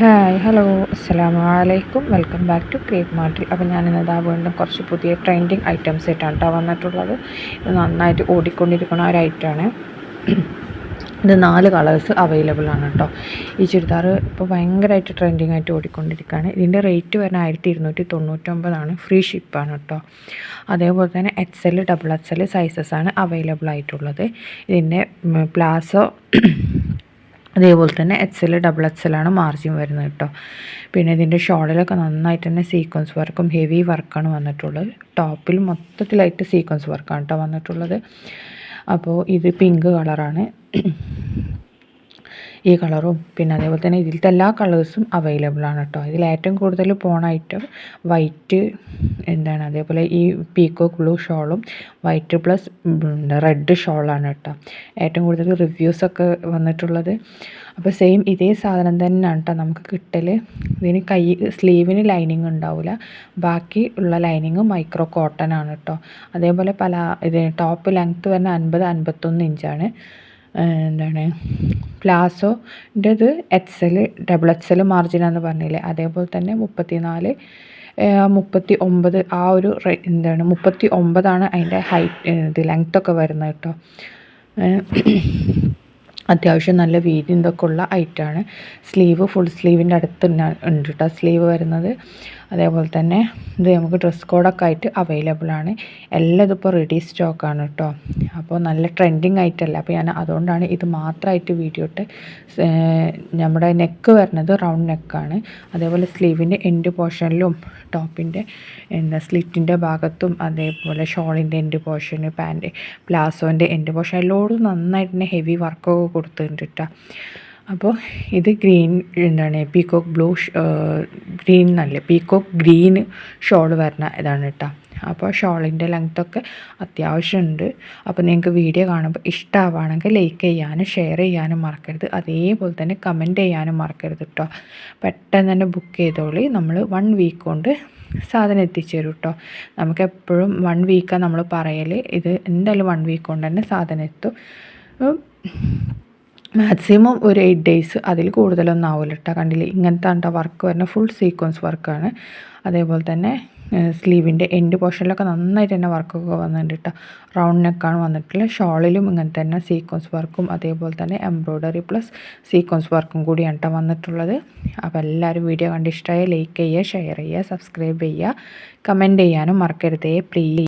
Hi hello അസ്സലാമു അലൈക്കും. Welcome back to Crepe മാർട്ടിൽ. അപ്പോൾ ഞാൻ ഇതാ വീണ്ടും കുറച്ച് പുതിയ ട്രെൻഡിങ് ഐറ്റംസ് ആയിട്ടാണ് കേട്ടോ വന്നിട്ടുള്ളത്. ഇത് നന്നായിട്ട് ഓടിക്കൊണ്ടിരിക്കുന്ന ഒരു ഐറ്റമാണ്. ഇത് നാല് കളേഴ്സ് അവൈലബിൾ ആണ് കേട്ടോ ഈ ചുരിദാർ ഇപ്പോൾ ഭയങ്കരമായിട്ട് ട്രെൻഡിങ് ആയിട്ട് ഓടിക്കൊണ്ടിരിക്കുകയാണ്. ഇതിന്റെ റേറ്റ് വരുന്ന ആയിരത്തി ഇരുന്നൂറ്റി തൊണ്ണൂറ്റൊമ്പതാണ് ഫ്രീ ഷിപ്പാണ് കേട്ടോ അതേപോലെ തന്നെ X L double X L sizes ആണ് അവൈലബിൾ ആയിട്ടുള്ളത്. ഇതിന്റെ പ്ലാസോ അതേപോലെ തന്നെ എക്സ് എൽ ഡബിൾ എക്സ് എല്ലാണ് മാർജിൻ വരുന്നത് കേട്ടോ. പിന്നെ ഇതിന്റെ ഷോളിലൊക്കെ നന്നായിട്ട് തന്നെ സീക്വൻസ് വർക്കും ഹെവി വർക്കാണ് വന്നിട്ടുള്ളത്. ടോപ്പിൽ മൊത്തത്തിലായിട്ട് സീക്വൻസ് വർക്കാണ് കേട്ടോ വന്നിട്ടുള്ളത്. അപ്പോൾ ഇത് പിങ്ക് കളറാണ് ഈ കളറും പിന്നെ അതേപോലെ തന്നെ ഇതിലത്തെ എല്ലാ കളേഴ്സും അവൈലബിൾ ആണ് കേട്ടോ ഇതിൽ ഏറ്റവും കൂടുതൽ പോണായിട്ട് വൈറ്റ് എന്താണ് അതേപോലെ ഈ പീക്കോക്ക് ബ്ലൂ ഷോളും വൈറ്റ് പ്ലസ് റെഡ് ഷോളാണ് കേട്ടോ ഏറ്റവും കൂടുതൽ റിവ്യൂസൊക്കെ വന്നിട്ടുള്ളത്. അപ്പോൾ സെയിം ഇതേ സാധനം തന്നെയാണ് കേട്ടോ നമുക്ക് കിട്ടൽ ഇതിന് കൈ സ്ലീവിന് ലൈനിങ് ഉണ്ടാവില്ല ബാക്കി ഉള്ള ലൈനിങ് മൈക്രോ കോട്ടൺ ആണ് കേട്ടോ അതേപോലെ പല ഇത് ടോപ്പ് ലെങ്ത്ത് വരുന്ന അൻപത് അൻപത്തൊന്ന് ഇഞ്ചാണ് എന്താണ്? പ്ലാസോന്റെത് X L double X L മാർജിനാന്ന് പറഞ്ഞില്ലേ? അതേപോലെ തന്നെ മുപ്പത്തി നാല് മുപ്പത്തി ഒമ്പത് ആ ഒരു എന്താണ്? മുപ്പത്തി ഒമ്പതാണ് അതിന്റെ ഹൈറ്റ് ഇത് ലെങ്ത്തൊക്കെ വരുന്നത് കേട്ടോ. അത്യാവശ്യം നല്ല വീതി ഇതൊക്കെ ഉള്ള ഐറ്റാണ് സ്ലീവ് ഫുൾ സ്ലീവിന്റെ അടുത്ത് ഉണ്ട് കേട്ടോ. സ്ലീവ് വരുന്നത് അതേപോലെ തന്നെ ഇത് നമുക്ക് ഡ്രസ് കോഡൊക്കെ ആയിട്ട് അവൈലബിൾ ആണ്. എല്ലാം ഇതിപ്പോൾ റെഡി സ്റ്റോക്കാണ് കേട്ടോ അപ്പോൾ നല്ല ട്രെൻഡിങ് ആയിട്ടല്ല അപ്പോൾ ഞാൻ അതുകൊണ്ടാണ് ഇത് മാത്രമായിട്ട് വീഡിയോ ഇട്ട് നമ്മുടെ നെക്ക് വരുന്നത് റൗണ്ട് നെക്കാണ് അതേപോലെ സ്ലീവിന്റെ എൻഡ് പോർഷനിലും ടോപ്പിന്റെ എന്താ സ്ലിറ്റിന്റെ ഭാഗത്തും അതേപോലെ ഷോളിന്റെ എൻഡ് പോർഷന് പാന്റ് പ്ലാസോന്റെ എൻഡ് പോർഷൻ എല്ലോടും നന്നായിട്ട് തന്നെ ഹെവി വർക്കൊക്കെ കൊടുത്തിട്ടുണ്ട് കേട്ടോ അപ്പോൾ ഇത് ഗ്രീൻ എന്താണ് പീക്കോക്ക് ബ്ലൂ ഗ്രീൻ എന്നല്ലേ പീക്കോക്ക് ഗ്രീൻ ഷോൾ വരുന്ന ഇതാണ് കേട്ടോ. അപ്പോൾ ഷോളിന്റെ ലെങ്ത്തൊക്കെ അത്യാവശ്യമുണ്ട്. അപ്പോൾ നിങ്ങൾക്ക് വീഡിയോ കാണുമ്പോൾ ഇഷ്ടമാവുകയാണെങ്കിൽ ലൈക്ക് ചെയ്യാനും ഷെയർ ചെയ്യാനും മറക്കരുത്. അതേപോലെ തന്നെ കമന്റ് ചെയ്യാനും മറക്കരുത് കേട്ടോ. പെട്ടെന്ന് തന്നെ ബുക്ക് ചെയ്തോളി. നമ്മൾ വൺ വീക്ക് കൊണ്ട് സാധനം എത്തിച്ചു തരും കേട്ടോ. നമുക്ക് എപ്പോഴും വൺ വീക്കാണ് നമ്മൾ പറയൽ ഇത് എന്തായാലും വൺ വീക്ക് കൊണ്ട് തന്നെ സാധനം എത്തും. മാക്സിമം ഒരു എയ്റ്റ് ഡേയ്സ് അതിൽ കൂടുതലൊന്നും ആവില്ല കേട്ടോ കണ്ടില്ലേ? ഇങ്ങനത്തെ കണ്ട വർക്ക് വരുന്ന ഫുൾ സീക്വൻസ് വർക്കാണ് അതേപോലെ തന്നെ സ്ലീവിന്റെ എൻഡ് പോർഷനിലൊക്കെ നന്നായിട്ട് തന്നെ വർക്കൊക്കെ വന്നിട്ടുണ്ട് കേട്ടോ റൗണ്ട് നെക്കാണ് വന്നിട്ടുള്ളത് ഷോളിലും ഇങ്ങനെ തന്നെ സീക്വൻസ് വർക്കും അതേപോലെ തന്നെ എംബ്രോയ്ഡറി പ്ലസ് സീക്വൻസ് വർക്കും കൂടിയാണ് കേട്ടോ വന്നിട്ടുള്ളത്. അപ്പോൾ എല്ലാവരും വീഡിയോ കണ്ട് ഇഷ്ടമായ ലൈക്ക് ചെയ്യുക ഷെയർ ചെയ്യുക സബ്സ്ക്രൈബ് ചെയ്യുക. കമന്റ് ചെയ്യാനും മറക്കരുതേ പ്ലീസ്